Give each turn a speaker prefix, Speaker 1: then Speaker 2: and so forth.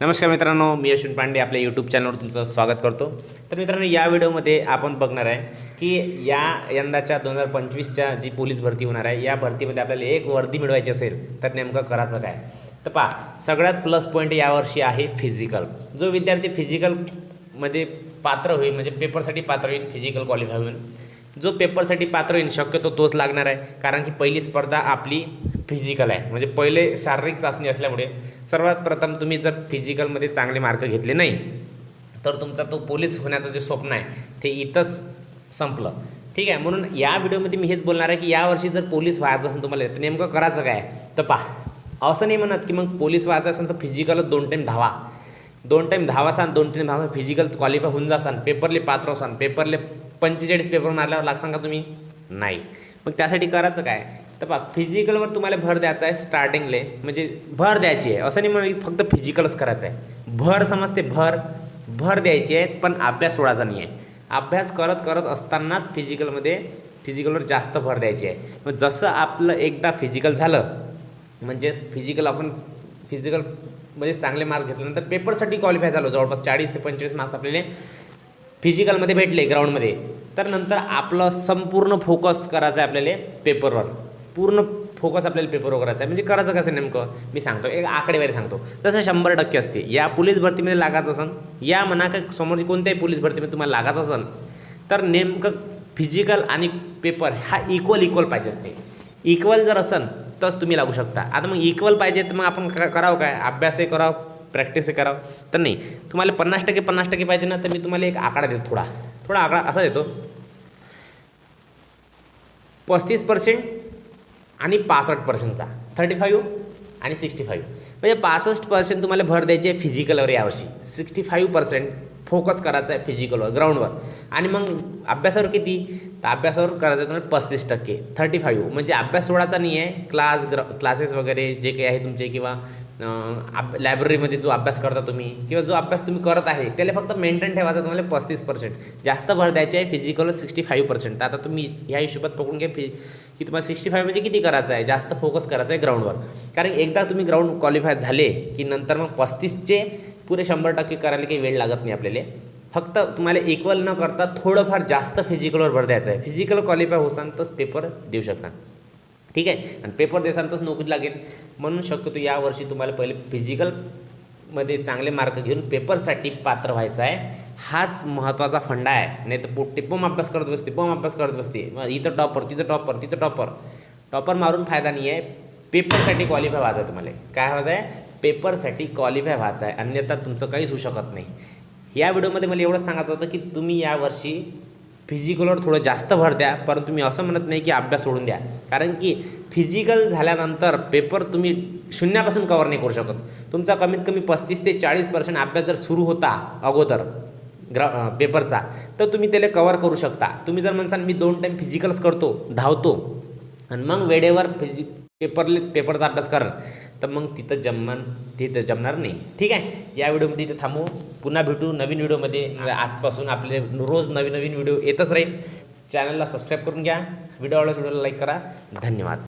Speaker 1: नमस्कार मित्रांनो मी अश्विन पांडे आपल्या यूट्यूब चॅनलवर तुमचं स्वागत करतो. तर मित्रांनो या व्हिडिओमध्ये आपण बघणार आहे की या यंदाच्या दोन हजार पंचवीसच्या जी पोलीस भरती होणार आहे या भरतीमध्ये आपल्याला एक वर्दी मिळवायची असेल तर नेमकं करायचं काय? तर पहा सगळ्यात प्लस पॉईंट यावर्षी आहे फिजिकल जो विद्यार्थी फिजिकलमध्ये पात्र होईल म्हणजे पेपरसाठी पात्र होईल फिजिकल क्वालिफाय होईल. जो पेपरसाठी पात्र होईल शक्यतो तोच लागणार आहे कारण की पहिली स्पर्धा आपली फिजिकल आहे. म्हणजे पहिले शारीरिक चाचणी असल्यामुळे सर्वात प्रथम तुम्ही जर फिजिकलमध्ये चांगले मार्क घेतले नाही तर तुमचा तो पोलीस होण्याचं जे स्वप्न आहे ते इथंच संपलं. ठीक आहे? म्हणून या व्हिडिओमध्ये मी हेच बोलणार आहे की यावर्षी जर पोलीस व्हायचं असेल तुम्हाला तर नेमकं करायचं काय? तर पहा असं नाही म्हणत की मग पोलीस व्हायचं असेल तर फिजिकलच दोन टाईम धावा. दोन टाईम धावा असान दोन टाईम धावा फिजिकल क्वालिफाय होऊन जासान पेपरले पात्र असान पेपरले पंचेचाळीस पेपर मारल्यावर लागसान का तुम्ही? नाही. मग त्यासाठी करायचं काय? तर बघ फिजिकलवर तुम्हाला भर द्यायचा आहे स्टार्टिंगले म्हणजे भर द्यायची आहे. असं नाही म्हणून फक्त फिजिकलच करायचं आहे. भर समजते भर. भर द्यायची आहे पण अभ्यास सोडायचा नाही आहे. अभ्यास करत करत असतानाच फिजिकलमध्ये फिजिकलवर जास्त भर द्यायची आहे. मग जसं आपलं एकदा फिजिकल झालं म्हणजेच फिजिकल आपण फिजिकलमध्ये चांगले मार्क्स घेतल्यानंतर पेपरसाठी क्वालिफाय झालो. जवळपास चाळीस ते पंचेचाळीस मार्क्स आपल्याला फिजिकलमध्ये भेटले ग्राउंडमध्ये तर नंतर आपलं संपूर्ण फोकस करायचं आहे आपल्याला पेपरवर पूर्ण फोकस आपल्याला पेपरवर करायचा आहे. म्हणजे करायचं कसं नेमकं? मी सांगतो एक आकडेवारी सांगतो. जसं शंभर टक्के असते. या पोलीस भरतीमध्ये लागायचं असन या म्हणा का समोरची कोणत्याही पोलीस भरतीमध्ये तुम्हाला लागायचं असन तर नेमकं फिजिकल आणि पेपर हा इक्वल इक्वल पाहिजे असते. इक्वल जर असन तरच तुम्ही लागू शकता. आता मग इक्वल पाहिजे तर मग आपण करावं काय? अभ्यासही करावं प्रॅक्टिसही करावं. तर नाही. तुम्हाला पन्नास टक्के पन्नास टक्के पाहिजे ना तर मी तुम्हाला एक आकडा देतो थोडा. थोडा आकडा असा देतो. पस्तीस पर्सेंट आणि पासष्ट पर्सेंटचा. थर्टी फाईव्ह आणि सिक्स्टी फाईव्ह म्हणजे पासष्ट पर्सेंट तुम्हाला भर द्यायची आहे फिजिकलवर यावर्षी. सिक्स्टी फाईव्ह पर्सेंट फोकस करायचा आहे फिजिकलवर ग्राउंडवर आणि मग अभ्यासावर किती? तर अभ्यासावर करायचं आहे तुम्हाला पस्तीस टक्के. थर्टी फाईव्ह म्हणजे अभ्यास सोडायचा नाही आहे. क्लास ग्र क्लासेस वगैरे जे काही आहे तुमचे किंवा आप लायब्ररीमध्ये जो अभ्यास करता तुम्ही किंवा जो अभ्यास तुम्ही करत आहे त्याला फक्त मेंटेन ठेवायचा तुम्हाला पस्तीस पर्सेंट जास्त भर द्यायचे आहे फिजिकल सिक्स्टी फाईव्ह पर्सेंट तर आता तुम्ही ह्या हिशोबात पकडून घ्या फि की तुम्हाला सिक्स्टी फाईव्ह म्हणजे किती करायचं आहे? जास्त फोकस करायचं आहे ग्राउंडवर कारण एकदा तुम्ही ग्राउंड क्वालिफाय झाले की नंतर मग पस्तीसचे पुरे शंभर टक्के करायला काही वेळ लागत नाही आपल्याला. फक्त तुम्हाला इक्वल न करता थोडंफार जास्त फिजिकलवर भर द्यायचं आहे. फिजिकल क्वालिफाय होसान तरच पेपर देऊ शकसान. ठीक आहे? आणि पेपर देसांतच नोकरी लागेल. म्हणून शक्यतो यावर्षी तुम्हाला पहिले फिजिकलमध्ये चांगले मार्क घेऊन पेपरसाठी पात्र व्हायचं आहे. हाच महत्त्वाचा फंडा आहे. नाही तर पोट्टी बम अभ्यास करत बसते बम अभ्यास करत बसते. मग इथं टॉपर तिथं टॉपर तिथं टॉपर टॉपर मारून फायदा नाही आहे पेपरसाठी क्वालिफाय व्हायचं आहे तुम्हाला. काय व्हायचं आहे? पेपरसाठी क्वालिफाय व्हायचं आहे. अन्यथा तुमचं काहीच होऊ शकत नाही. या व्हिडिओमध्ये मला एवढंच सांगायचं होतं की तुम्ही यावर्षी फिजिकलवर थोडं जास्त भर द्या परंतु मी असं म्हणत नाही की अभ्यास सोडून द्या. कारण की फिजिकल झाल्यानंतर पेपर तुम्ही शून्यापासून कवर नाही करू शकत. तुमचा कमीत कमी पस्तीस ते चाळीस पर्सेंट अभ्यास जर सुरू होता अगोदर ग्रा पेपरचा तर तुम्ही त्याला कवर करू शकता. तुम्ही जर म्हणसाल मी दोन टाईम फिजिकलच करतो धावतो. आणि मग वेळेवर फिजि पेपरले पेपरचा अभ्यास कर. तर मग तिथं जमन तिथं जमणार नाही. ठीक आहे? या व्हिडिओमध्ये इथे थांबू. पुन्हा भेटू नवीन व्हिडिओमध्ये. आजपासून आपले रोज नवीन नवीन व्हिडिओ येतच राहील. चॅनलला सबस्क्राईब करून घ्या. व्हिडिओ आवडल्यास व्हिडिओला लाईक करा. धन्यवाद.